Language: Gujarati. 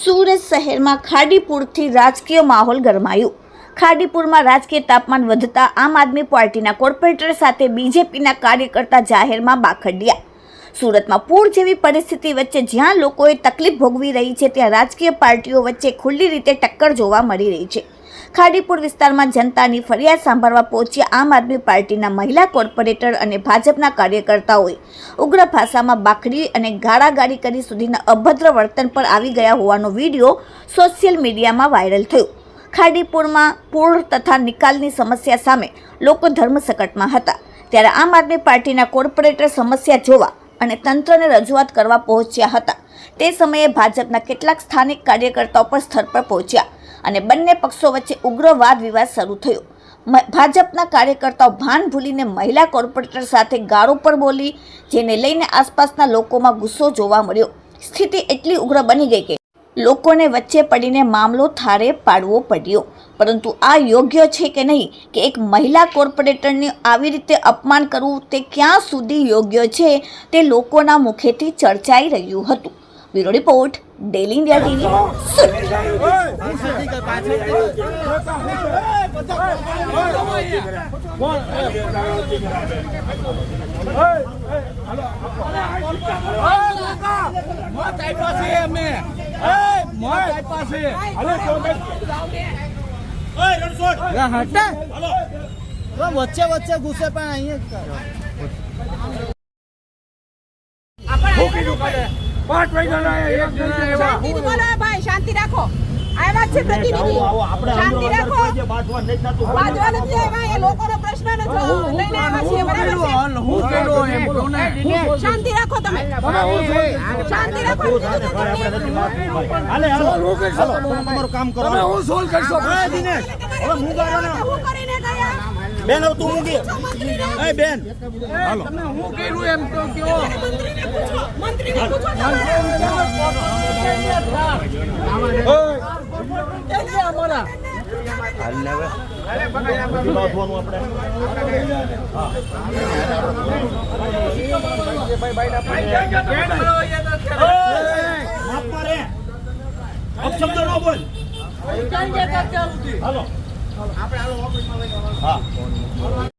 સુરત શહેરમાં ખાડીપુરથી રાજકીય માહોલ ગરમાયો. ખાડીપુરમાં રાજકીય તાપમાન વધતા આમ આદમી પાર્ટીના કોર્પોરેટર સાથે બીજેપીના કાર્યકર્તા જાહેરમાં બાખડ્યા. સુરતમાં પૂર જેવી પરિસ્થિતિ વચ્ચે જ્યાં લોકોએ તકલીફ ભોગવી રહી છે, ત્યાં રાજકીય પાર્ટીઓ વચ્ચે ખુલ્લી રીતે ટક્કર જોવા મળી રહી છે. ખાડીપુર વિસ્તારમાં જનતાની ફરિયાદ સાંભળવા પહોંચ્યા આમ આદમી પાર્ટીના મહિલા કોર્પોરેટર અને ભાજપના કાર્યકર્તાઓએ ઉગ્ર ભાષામાં બાખડી અને ગાળાગાળી કરી સુધીના અભદ્ર વર્તન પર આવી ગયા હોવાનો વીડિયો સોશિયલ મીડિયામાં વાયરલ થયો. ખાડીપુરમાં પૂર તથા નિકાલની સમસ્યા સામે લોકો ધર્મસંકટમાં હતા. ત્યારે આમ આદમી પાર્ટીના કોર્પોરેટર સમસ્યા જોવા અને તંત્રને રજૂઆત કરવા પહોંચ્યા હતા. તે સમયે ભાજપના કેટલાક સ્થાનિક કાર્યકર્તાઓ પણ સ્થળ પર પહોંચ્યા. અને બંને પક્ષો વચ્ચે ઉગ્ર વાદ વિવાદ શરૂ થયો. ભાજપના કાર્યકર્તાઓ ભાન ભૂલીને મહિલા કોર્પોરેટર સાથે ગાળો પર બોલી, જેને લઈને આસપાસના લોકોમાં ગુસ્સો જોવા મળ્યો. સ્થિતિ એટલી ઉગ્ર બની ગઈ કે લોકોને વચ્ચે પડીને મામલો થારે પાડવો પડ્યો. પરંતુ આ યોગ્ય છે કે નહીં કે એક મહિલા કોર્પોરેટરને આવી રીતે અપમાન કરવું તે ક્યાં સુધી યોગ્ય છે તે લોકોના મુખેથી ચર્ચાઈ રહ્યું હતું. Bureau report daily India TV વચ્ચે વચ્ચે ઘૂસે પણ અહીંયા પાંચ વાગ્યાના એક જણા એવા. શાંતિથી બોલો ભાઈ શાંતિ રાખો. આવ્યા જ છે પ્રતિનિધિ. શાંતિ રાખો. બાજવા નથી આવ્યા એ લોકોનો પ્રશ્ન નથી. લઈને આવ્યા છીએ બરાબર છે? હું કેલો એમ કહું શાંતિ રાખો તમે. શાંતિ રાખો તમારું કામ કરો. હું સોલ્વ કરશો? દિનેશ હવે બેન હવે તું મૂકી. એ બેન. હાલો. તમે હું કર્યું એમ તો કયો? મંત્રીને પૂછો. મંત્રીને પૂછો. અમારા. માફમાં રે અપશબ્દ ન બોલ હાલો હા.